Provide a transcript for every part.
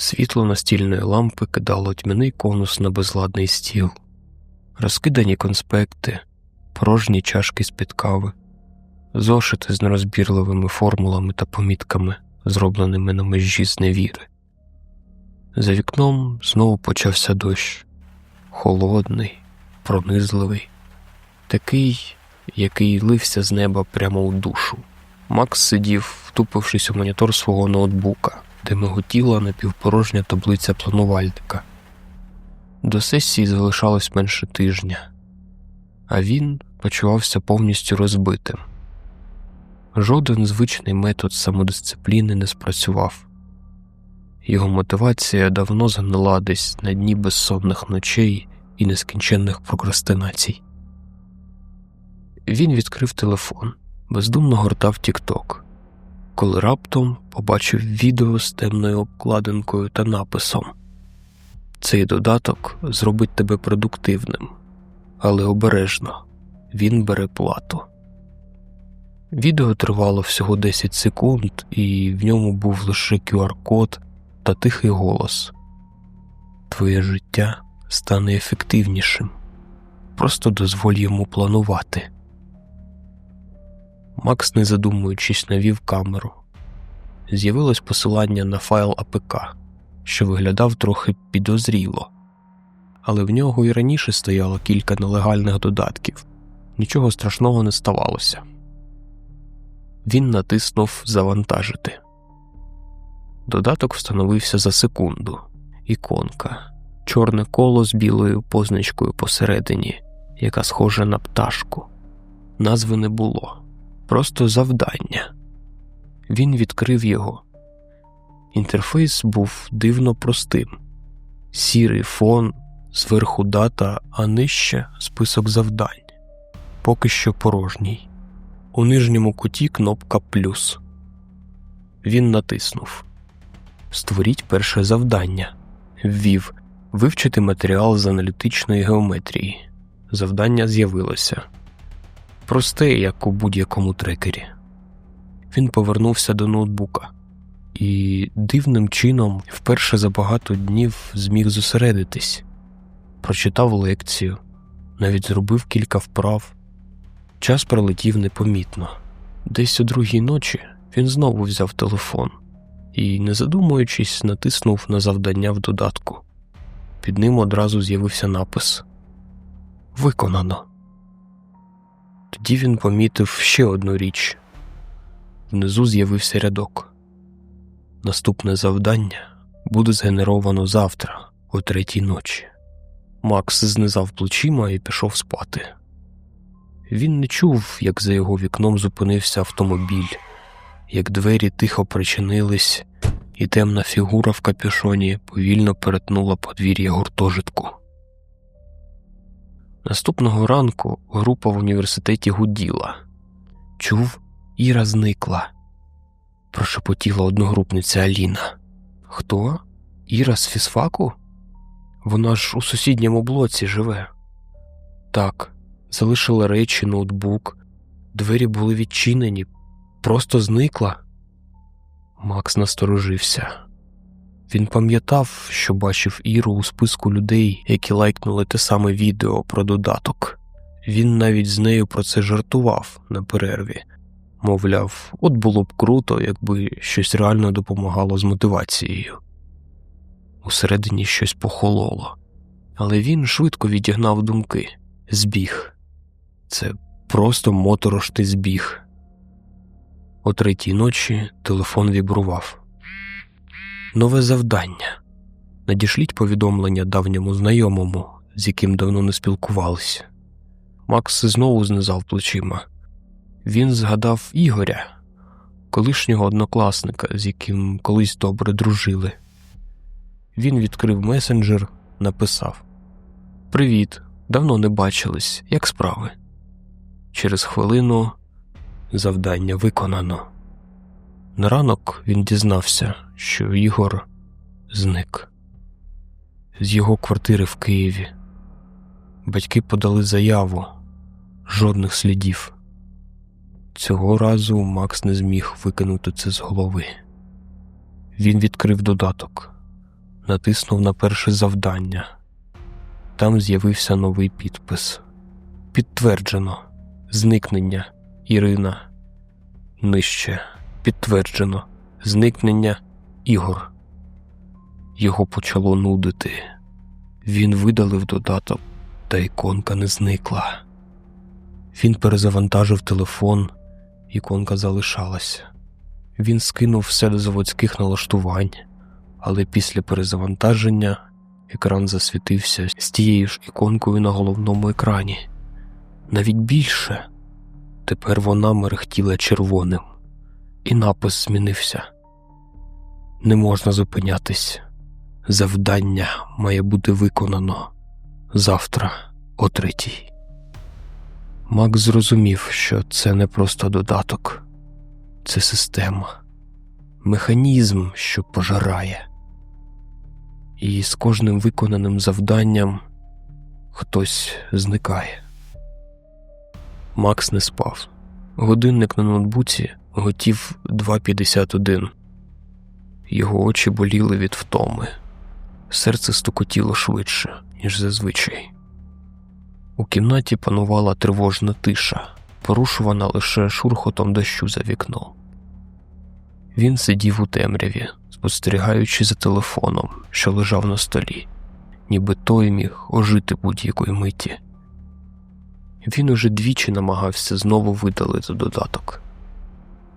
Світло настільної лампи кидало тьмяний конус на безладний стіл, розкидані конспекти, порожні чашки з під кави, зошити з нерозбірливими формулами та помітками, зробленими на межі зневіри. За вікном знову почався дощ холодний, пронизливий, такий, який лився з неба прямо у душу. Макс сидів, втупившись у монітор свого ноутбука де миготіла напівпорожня таблиця планувальника. До сесії залишалось менше тижня, а він почувався повністю розбитим. Жоден звичний метод самодисципліни не спрацював, його мотивація давно згнила десь на дні безсонних ночей і нескінченних прокрастинацій. Він відкрив телефон, бездумно гортав Тікток коли раптом побачив відео з темною обкладинкою та написом Цей додаток зробить тебе продуктивним, але обережно він бере плату. Відео тривало всього 10 секунд, і в ньому був лише QR-код та тихий голос Твоє життя стане ефективнішим. Просто дозволь йому планувати. Макс, не задумуючись, навів камеру. З'явилось посилання на файл АПК, що виглядав трохи підозріло, але в нього і раніше стояло кілька нелегальних додатків, нічого страшного не ставалося. Він натиснув Завантажити. Додаток встановився за секунду. Іконка, чорне коло з білою позначкою посередині, яка схожа на пташку. Назви не було просто завдання. Він відкрив його. Інтерфейс був дивно простим: сірий фон, зверху дата, а нижче список завдань, поки що порожній. У нижньому куті кнопка плюс. Він натиснув Створіть перше завдання. Ввів Вивчити матеріал з аналітичної геометрії. Завдання з'явилося просте, як у будь-якому трекері. Він повернувся до ноутбука і дивним чином вперше за багато днів зміг зосередитись, прочитав лекцію, навіть зробив кілька вправ. Час пролетів непомітно. Десь о другій ночі він знову взяв телефон і, не задумуючись, натиснув на завдання в додатку. Під ним одразу з'явився напис Виконано. Тоді він помітив ще одну річ внизу з'явився рядок. Наступне завдання буде згенеровано завтра, о третій ночі. Макс знизав плечима і пішов спати. Він не чув, як за його вікном зупинився автомобіль, як двері тихо причинились, і темна фігура в капюшоні повільно перетнула подвір'я гуртожитку. Наступного ранку група в університеті гуділа. Чув, Іра зникла, прошепотіла одногрупниця Аліна. Хто? Іра з фізфаку? Вона ж у сусідньому блоці живе. Так, залишила речі, ноутбук, двері були відчинені, просто зникла. Макс насторожився. Він пам'ятав, що бачив Іру у списку людей, які лайкнули те саме відео про додаток. Він навіть з нею про це жартував на перерві, мовляв, от було б круто, якби щось реально допомагало з мотивацією. Усередині щось похололо, але він швидко відігнав думки збіг. Це просто моторошний збіг. О третій ночі телефон вібрував. Нове завдання. Надішліть повідомлення давньому знайомому, з яким давно не спілкувалися. Макс знову знизав плечима. Він згадав Ігоря, колишнього однокласника, з яким колись добре дружили. Він відкрив месенджер, написав: Привіт, давно не бачились, як справи. Через хвилину завдання виконано. На ранок він дізнався, що Ігор зник. з його квартири в Києві. Батьки подали заяву, жодних слідів. Цього разу Макс не зміг викинути це з голови. Він відкрив додаток, натиснув на перше завдання. Там з'явився новий підпис. Підтверджено зникнення Ірина. Нижче підтверджено зникнення Ігор. Його почало нудити. Він видалив додаток, та іконка не зникла. Він перезавантажив телефон, іконка залишалася. Він скинув все до заводських налаштувань, але після перезавантаження екран засвітився з тією ж іконкою на головному екрані. Навіть більше тепер вона мерехтіла червоним, і напис змінився. Не можна зупинятись. Завдання має бути виконано завтра о третій. Макс зрозумів, що це не просто додаток, це система, механізм, що пожирає. І з кожним виконаним завданням хтось зникає. Макс не спав. Годинник на ноутбуці готів 2.51. Його очі боліли від втоми, серце стукотіло швидше, ніж зазвичай. У кімнаті панувала тривожна тиша, порушувана лише шурхотом дощу за вікном. Він сидів у темряві, спостерігаючи за телефоном, що лежав на столі, ніби той міг ожити будь-якої миті. Він уже двічі намагався знову видалити додаток,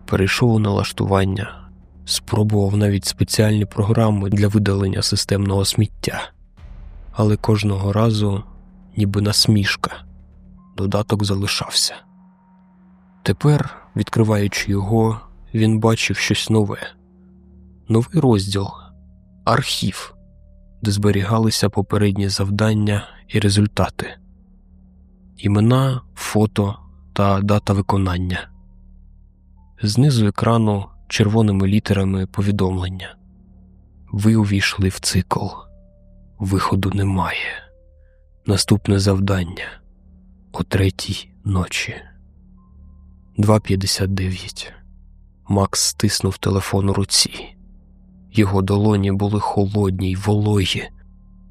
перейшов у налаштування, спробував навіть спеціальні програми для видалення системного сміття, але кожного разу, ніби насмішка, додаток залишався. Тепер, відкриваючи його, він бачив щось нове, новий розділ, архів, де зберігалися попередні завдання і результати, імена, фото та дата виконання. Знизу екрану червоними літерами повідомлення. Ви увійшли в цикл, виходу немає. Наступне завдання о третій ночі. 2.59. Макс стиснув телефон у руці. Його долоні були холодні й вологі,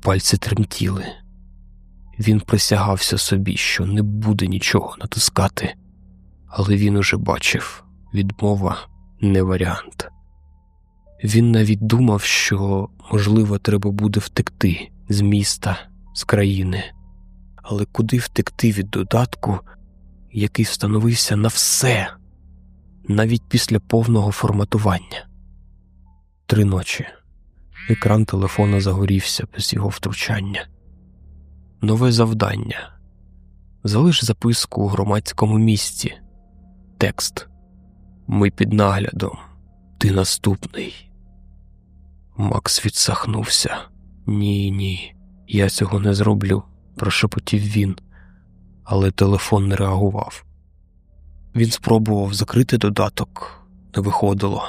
пальці тремтіли. Він присягався собі, що не буде нічого натискати, але він уже бачив відмова не варіант. Він навіть думав, що, можливо, треба буде втекти з міста, з країни, але куди втекти від додатку, який встановився на все, навіть після повного форматування. Три ночі екран телефона загорівся без його втручання. Нове завдання. Залиш записку у громадському місці. Текст. Ми під наглядом. Ти наступний. Макс відсахнувся. Ні, ні, я цього не зроблю, прошепотів він, але телефон не реагував. Він спробував закрити додаток, не виходило.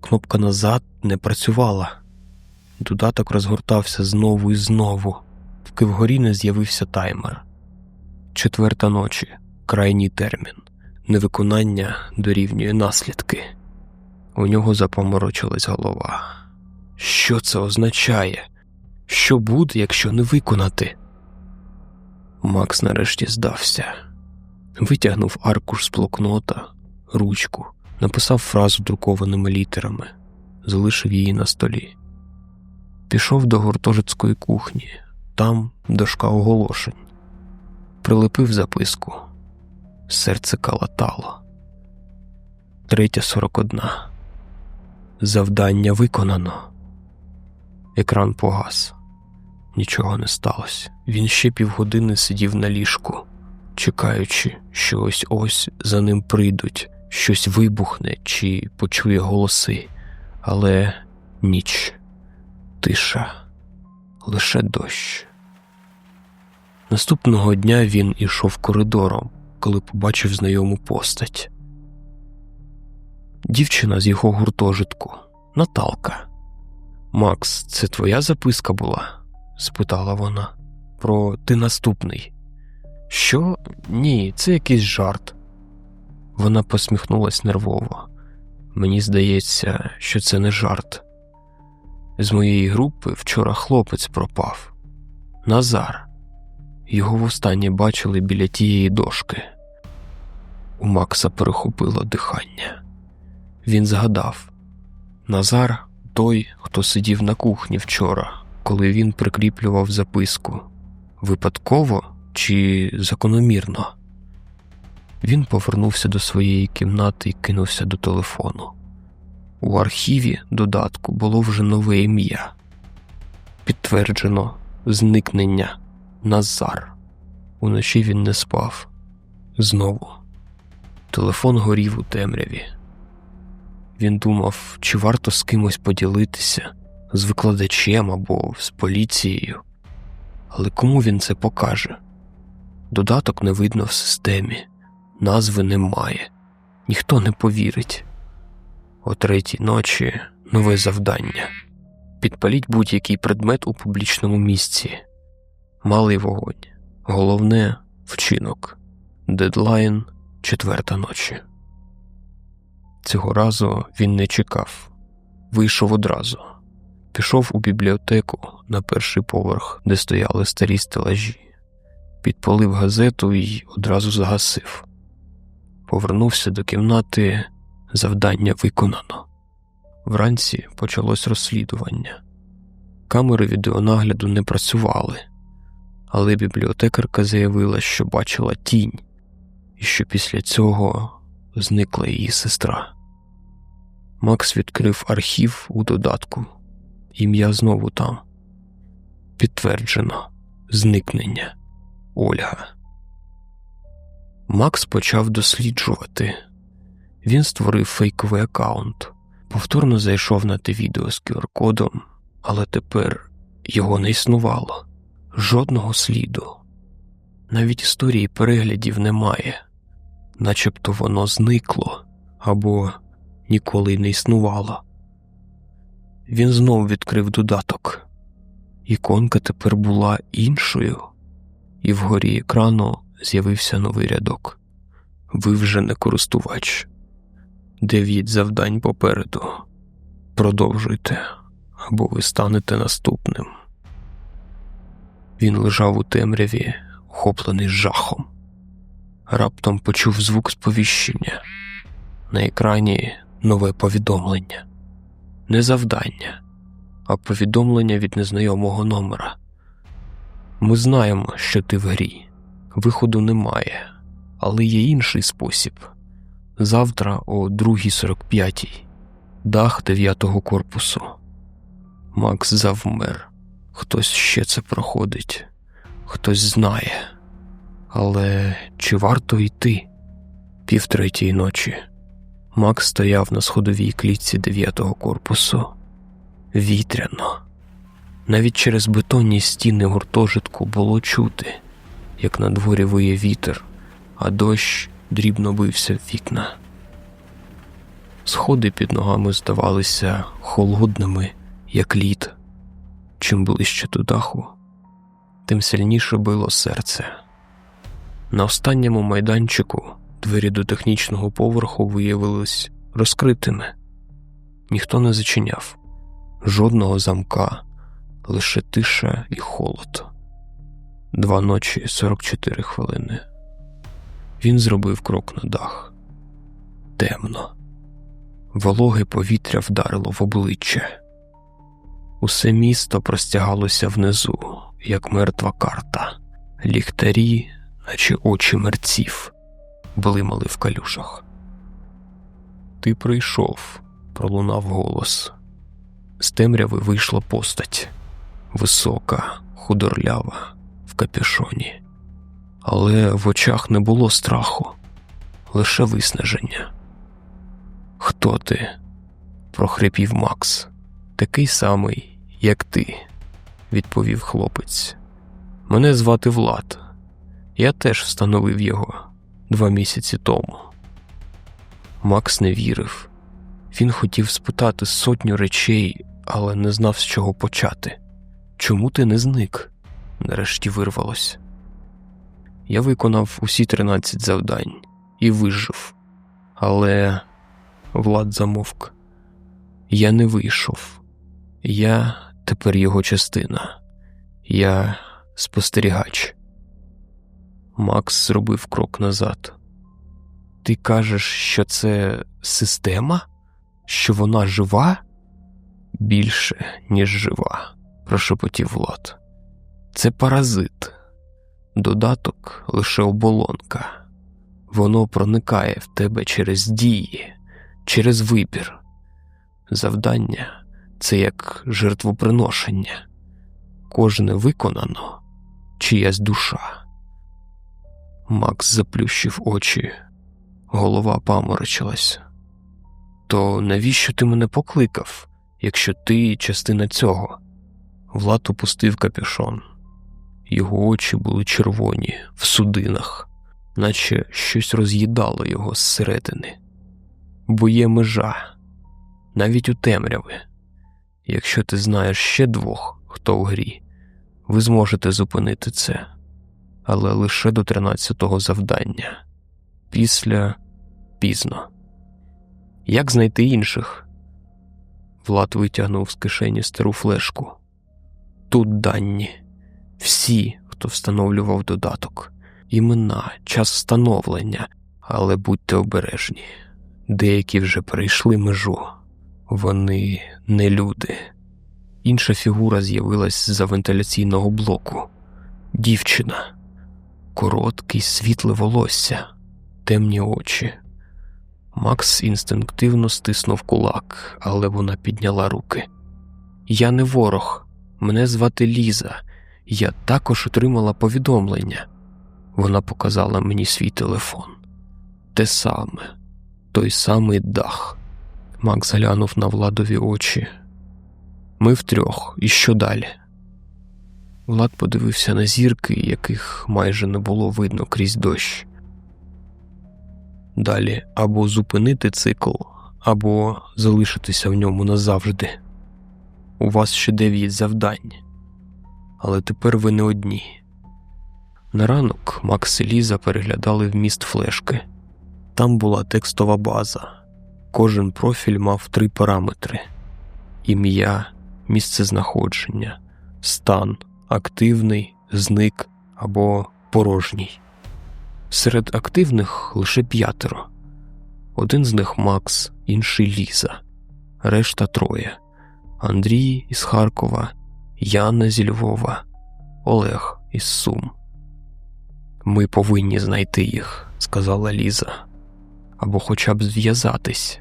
Кнопка назад не працювала. Додаток розгортався знову і знову, поки вгорі не з'явився таймер. Четверта ночі крайній термін. Невиконання дорівнює наслідки. У нього запоморочилась голова. Що це означає? Що буде, якщо не виконати? Макс нарешті здався, витягнув аркуш з блокнота, ручку, написав фразу друкованими літерами, залишив її на столі. Пішов до гуртожицької кухні, там дошка оголошень, прилепив записку. Серце калатало. Третя сорок одна. Завдання виконано. Екран погас. Нічого не сталося. Він ще півгодини сидів на ліжку, чекаючи, що ось ось за ним прийдуть, щось вибухне чи почує голоси, але ніч, тиша, лише дощ. Наступного дня він ішов коридором коли побачив знайому постать. Дівчина з його гуртожитку, Наталка. Макс, це твоя записка була? спитала вона. Про ти наступний. Що? Ні, це якийсь жарт. Вона посміхнулась нервово. Мені здається, що це не жарт. З моєї групи вчора хлопець пропав. Назар. Його востаннє бачили біля тієї дошки. У Макса перехопило дихання. Він згадав Назар той, хто сидів на кухні вчора, коли він прикріплював записку. Випадково чи закономірно? Він повернувся до своєї кімнати і кинувся до телефону. У архіві додатку було вже нове ім'я. Підтверджено зникнення Назар. Уночі він не спав. Знову. Телефон горів у темряві. Він думав, чи варто з кимось поділитися, з викладачем або з поліцією. Але кому він це покаже? Додаток не видно в системі, назви немає, ніхто не повірить. О третій ночі нове завдання. Підпаліть будь-який предмет у публічному місці. Малий вогонь. Головне вчинок. Дедлайн четверта ночі. Цього разу він не чекав, вийшов одразу, пішов у бібліотеку на перший поверх, де стояли старі стелажі, підпалив газету і одразу загасив. Повернувся до кімнати, завдання виконано. Вранці почалось розслідування. Камери відеонагляду не працювали, але бібліотекарка заявила, що бачила тінь, і що після цього зникла її сестра. Макс відкрив архів у додатку. Ім'я знову там. Підтверджено зникнення Ольга. Макс почав досліджувати. Він створив фейковий аккаунт, повторно зайшов на те відео з QR-кодом, але тепер його не існувало, жодного сліду. Навіть історії переглядів немає, начебто воно зникло або ніколи не існувало. Він знов відкрив додаток. Іконка тепер була іншою, і вгорі екрану з'явився новий рядок. Ви вже не користувач. Дев'ять завдань попереду. Продовжуйте, або ви станете наступним. Він лежав у темряві, охоплений жахом. Раптом почув звук сповіщення. На екрані нове повідомлення, не завдання, а повідомлення від незнайомого номера. Ми знаємо, що ти в грі, виходу немає, але є інший спосіб. Завтра о 2.45 дах дев'ятого корпусу. Макс завмер. Хтось ще це проходить, хтось знає. Але чи варто йти півтретій ночі? Макс стояв на сходовій клітці дев'ятого корпусу. Вітряно. Навіть через бетонні стіни гуртожитку було чути, як на дворі виє вітер, а дощ дрібно бився в вікна. Сходи під ногами здавалися холодними, як лід. Чим ближче до даху, тим сильніше било серце. На останньому майданчику двері до технічного поверху виявились розкритими, ніхто не зачиняв, жодного замка, лише тиша і холод. Два ночі 44 хвилини. Він зробив крок на дах. Темно, вологе повітря вдарило в обличчя. Усе місто простягалося внизу, як мертва карта, ліхтарі, наче очі мерців, блимали в калюжах. Ти прийшов, пролунав голос. З темряви вийшла постать висока, худорлява, в капюшоні але в очах не було страху, лише виснаження. Хто ти? прохрипів Макс. Такий самий, як ти, відповів хлопець. Мене звати Влад. Я теж встановив його два місяці тому. Макс не вірив. Він хотів спитати сотню речей, але не знав, з чого почати. чому ти не зник? Нарешті вирвалось. Я виконав усі 13 завдань і вижив. Але Влад замовк. Я не вийшов. Я тепер його частина. Я спостерігач. Макс зробив крок назад. Ти кажеш, що це система? Що вона жива? Більше, ніж жива, прошепотів Влад. Це паразит, додаток лише оболонка. Воно проникає в тебе через дії, через вибір. Завдання це як жертвоприношення. Кожне виконано чиясь душа. Макс заплющив очі, голова паморочилась. То навіщо ти мене покликав, якщо ти частина цього? Влад опустив капюшон. Його очі були червоні в судинах, наче щось роз'їдало його зсередини. Бо є межа, навіть у темряви. Якщо ти знаєш ще двох, хто в грі, ви зможете зупинити це, але лише до тринадцятого завдання. Після пізно. Як знайти інших? Влад витягнув з кишені стару флешку. Тут дані, всі, хто встановлював додаток, імена, час встановлення, але будьте обережні. Деякі вже перейшли межу, вони не люди. Інша фігура з'явилась за вентиляційного блоку. Дівчина, короткий світле волосся, темні очі. Макс інстинктивно стиснув кулак, але вона підняла руки. Я не ворог, мене звати Ліза. Я також отримала повідомлення. Вона показала мені свій телефон. Те саме, той самий дах. Макс глянув на владові очі. Ми втрьох, і що далі? Влад подивився на зірки, яких майже не було видно крізь дощ. Далі або зупинити цикл, або залишитися в ньому назавжди. У вас ще дев'ять завдань, але тепер ви не одні. На ранок Макс і Ліза переглядали вміст флешки. Там була текстова база. Кожен профіль мав три параметри: ім'я, місце знаходження, стан, активний, зник або порожній. Серед активних лише п'ятеро. Один з них Макс, інший Ліза, решта троє: Андрій із Харкова, Яна зі Львова, Олег із Сум. Ми повинні знайти їх, сказала Ліза, або хоча б зв'язатись.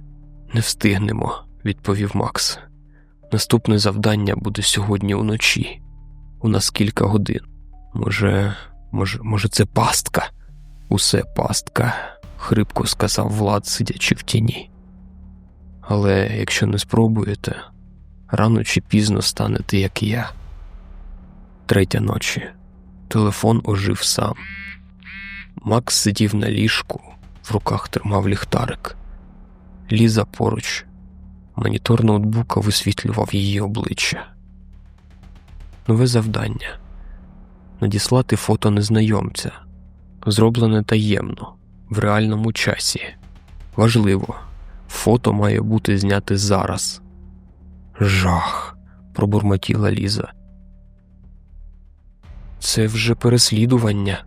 Не встигнемо, відповів Макс. Наступне завдання буде сьогодні уночі. У нас кілька годин. Може, може, може, це пастка? Усе пастка, хрипко сказав Влад, сидячи в тіні. Але якщо не спробуєте, рано чи пізно станете, як я. Третя ночі. Телефон ожив сам. Макс сидів на ліжку, в руках тримав ліхтарик. Ліза поруч. Монітор ноутбука висвітлював її обличчя. Нове завдання надіслати фото незнайомця, зроблене таємно, в реальному часі. Важливо, фото має бути зняте зараз. Жах, пробурмотіла Ліза. Це вже переслідування.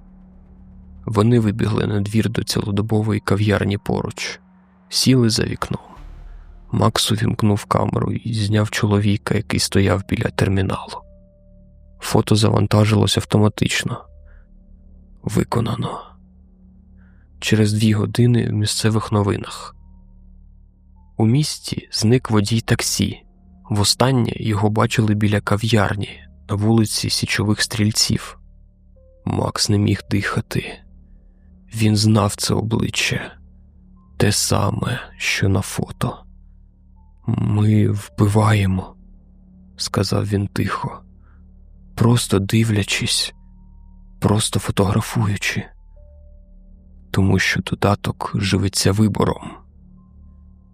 Вони вибігли на двір до цілодобової кав'ярні поруч, сіли за вікном. Макс увімкнув камеру і зняв чоловіка, який стояв біля терміналу. Фото завантажилось автоматично. Виконано. Через дві години в місцевих новинах. У місті зник водій таксі. Востаннє його бачили біля кав'ярні на вулиці Січових стрільців. Макс не міг дихати. Він знав це обличчя, те саме, що на фото. Ми вбиваємо, сказав він тихо, просто дивлячись, просто фотографуючи, тому що додаток живиться вибором,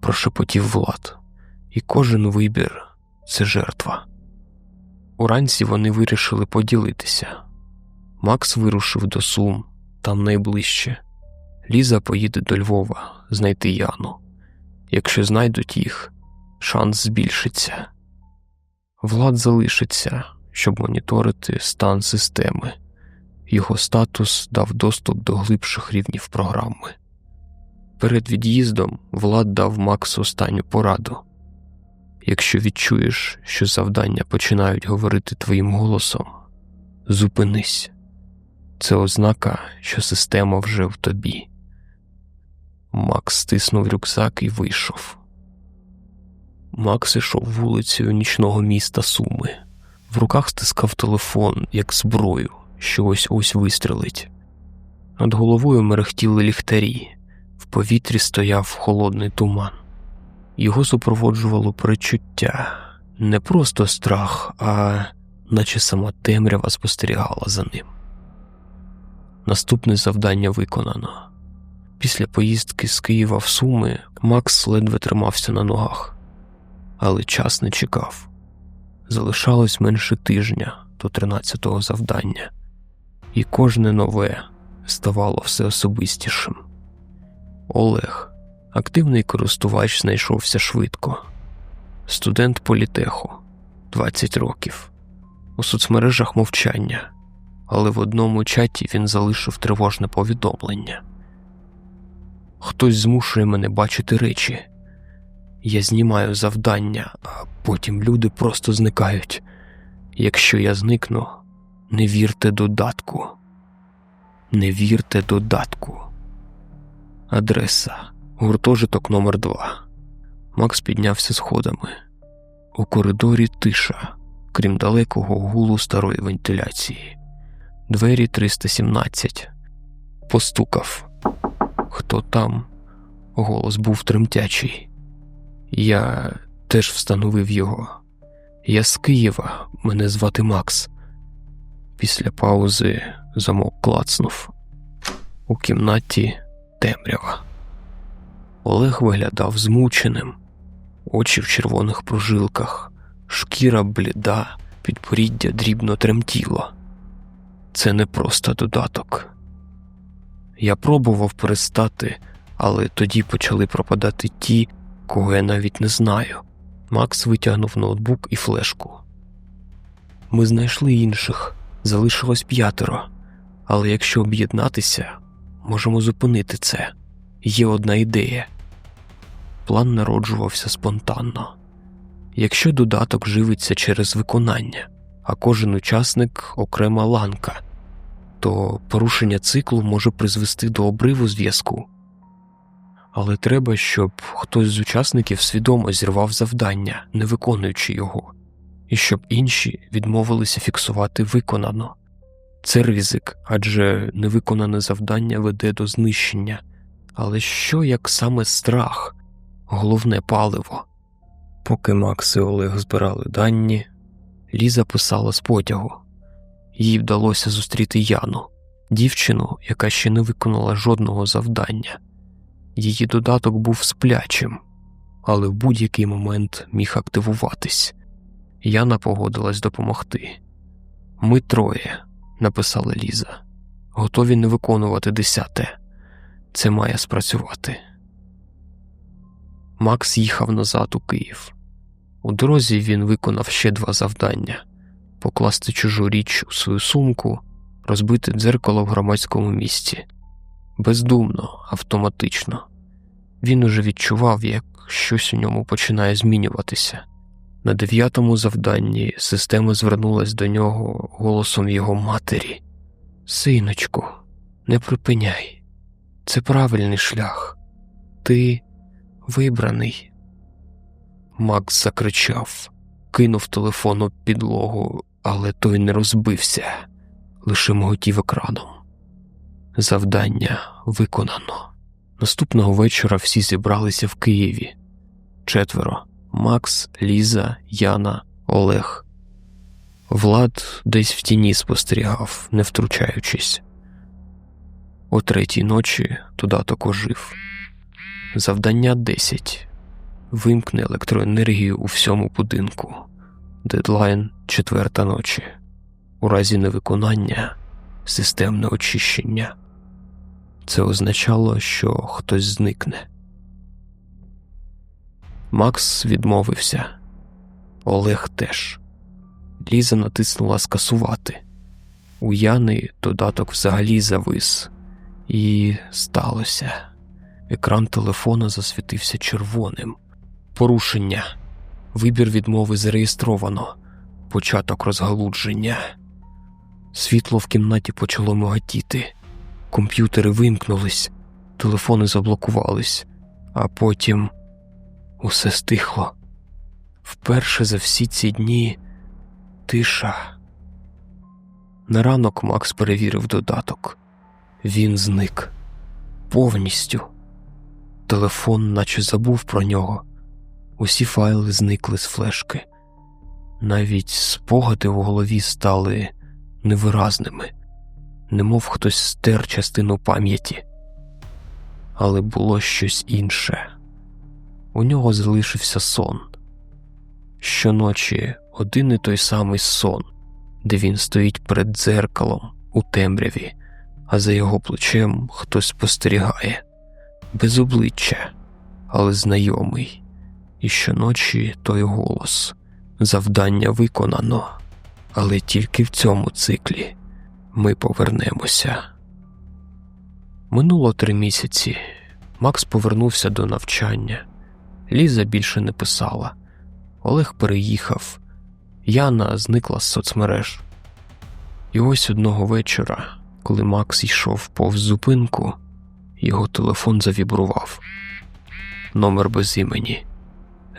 прошепотів Влад, і кожен вибір це жертва. Уранці вони вирішили поділитися. Макс вирушив до Сум, там найближче. Ліза поїде до Львова знайти Яну. Якщо знайдуть їх, шанс збільшиться. Влад залишиться, щоб моніторити стан системи. Його статус дав доступ до глибших рівнів програми. Перед від'їздом Влад дав Максу останню пораду якщо відчуєш, що завдання починають говорити твоїм голосом, зупинись це ознака, що система вже в тобі. Макс стиснув рюкзак і вийшов. Макс ішов вулицею нічного міста Суми, в руках стискав телефон, як зброю, що ось ось вистрелить. Над головою мерехтіли ліхтарі, в повітрі стояв холодний туман. Його супроводжувало перечуття, не просто страх, а наче сама темрява спостерігала за ним. Наступне завдання виконано. Після поїздки з Києва в Суми Макс ледве тримався на ногах, але час не чекав. Залишалось менше тижня до 13-го завдання, і кожне нове ставало все особистішим. Олег, активний користувач, знайшовся швидко. Студент політеху 20 років. У соцмережах мовчання, але в одному чаті він залишив тривожне повідомлення. Хтось змушує мене бачити речі. Я знімаю завдання, а потім люди просто зникають. Якщо я зникну, не вірте додатку. Не вірте додатку. Адреса гуртожиток номер 2 Макс піднявся сходами. У коридорі тиша, крім далекого гулу старої вентиляції. Двері 317. Постукав. Хто там? Голос був тремтячий. Я теж встановив його. Я з Києва, мене звати Макс. Після паузи замок клацнув. У кімнаті темрява. Олег виглядав змученим, очі в червоних прожилках, шкіра бліда, підборіддя дрібно тремтіло. Це не просто додаток. Я пробував перестати, але тоді почали пропадати ті, кого я навіть не знаю. Макс витягнув ноутбук і флешку. Ми знайшли інших, залишилось п'ятеро, але якщо об'єднатися, можемо зупинити це. Є одна ідея. План народжувався спонтанно. Якщо додаток живиться через виконання, а кожен учасник окрема ланка, то порушення циклу може призвести до обриву зв'язку. Але треба, щоб хтось з учасників свідомо зірвав завдання, не виконуючи його, і щоб інші відмовилися фіксувати виконано. Це ризик, адже невиконане завдання веде до знищення. Але що як саме страх, головне паливо? Поки Макс і Олег збирали дані, Ліза писала з потягу. Їй вдалося зустріти Яну, дівчину, яка ще не виконала жодного завдання. Її додаток був сплячим, але в будь-який момент міг активуватись. Яна погодилась допомогти. Ми троє, написала Ліза, готові не виконувати десяте. Це має спрацювати. Макс їхав назад у Київ. У дорозі він виконав ще два завдання покласти чужу річ у свою сумку, розбити дзеркало в громадському місці. Бездумно, автоматично. Він уже відчував, як щось у ньому починає змінюватися. На дев'ятому завданні система звернулась до нього голосом його матері Синочку, не припиняй, це правильний шлях. Ти вибраний. Макс закричав, кинув телефон об підлогу, але той не розбився, лише моготів екраном. Завдання виконано. Наступного вечора всі зібралися в Києві четверо Макс, Ліза, Яна, Олег. Влад десь в тіні спостерігав, не втручаючись. О третій ночі додаток ожив. Завдання 10. Вимкне електроенергію у всьому будинку. Дедлайн четверта ночі. У разі невиконання системне очищення. Це означало, що хтось зникне. Макс відмовився. Олег теж. Ліза натиснула скасувати. У Яни додаток взагалі завис, і сталося. Екран телефона засвітився червоним. Порушення. Вибір відмови зареєстровано. Початок розгалудження. Світло в кімнаті почало миготіти. Комп'ютери вимкнулись, телефони заблокувались, а потім усе стихло. Вперше за всі ці дні тиша. На ранок Макс перевірив додаток. Він зник повністю. Телефон, наче забув про нього. Усі файли зникли з флешки. Навіть спогади у голові стали невиразними, немов хтось стер частину пам'яті. Але було щось інше. У нього залишився сон. Щоночі один і той самий сон, де він стоїть перед дзеркалом у темряві, а за його плечем хтось спостерігає, без обличчя, але знайомий. І щоночі той голос завдання виконано, але тільки в цьому циклі ми повернемося. Минуло три місяці. Макс повернувся до навчання. Ліза більше не писала. Олег переїхав, Яна зникла з соцмереж. І ось одного вечора, коли Макс йшов повз зупинку, його телефон завібрував. Номер без імені.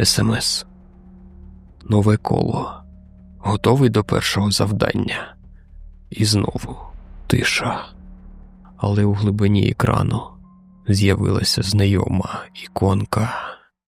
СМС. Нове коло. Готовий до першого завдання. І знову тиша. Але у глибині екрану з'явилася знайома іконка.